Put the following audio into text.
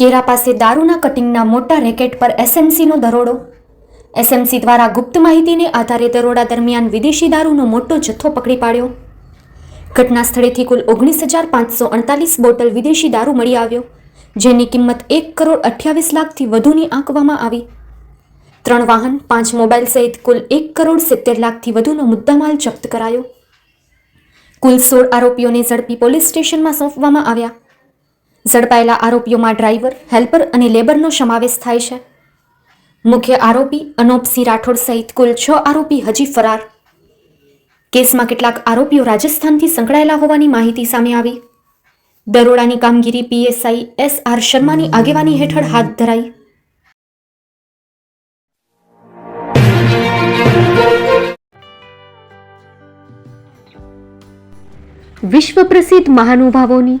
કેરા પાસે દારૂના કટિંગના મોટા રેકેટ પર એસએમસીનો દરોડો? એસએમસી દ્વારા ગુપ્ત માહિતીને આધારે દરોડા દરમિયાન વિદેશી દારૂનો મોટો જથ્થો પકડી પાડ્યો. ઘટના સ્થળેથી કુલ ઓગણીસ હજાર પાંચસો અડતાલીસ બોટલ વિદેશી દારૂ મળી આવ્યો, જેની કિંમત એક કરોડ અઠ્યાવીસ લાખથી વધુની આંકવામાં આવી. ત્રણ વાહન, પાંચ મોબાઈલ સહિત કુલ એક કરોડ સિત્તેર લાખથી વધુનો મુદ્દામાલ જપ્ત કરાયો. કુલ સોળ આરોપીઓને ઝડપી પોલીસ સ્ટેશનમાં સોંપવામાં આવ્યા. ઝડપાયેલા આરોપીઓમાં ડ્રાઈવર, હેલ્પર અને લેબરનો સમાવેશ થાય છે. મુખ્ય આરોપી અનોપસિંહ રાઠોડ સહિત કુલ છ આરોપી હજી ફરાર. કેસમાં કેટલાક આરોપીઓ રાજસ્થાનથી સંકળાયેલા હોવાની માહિતી સામે આવી. દરોડાની કામગીરી પીએસઆઈ એસ આર શર્માની આગેવાની હેઠળ હાથ ધરાઈ. વિશ્વ પ્રસિદ્ધ મહાનુભાવોની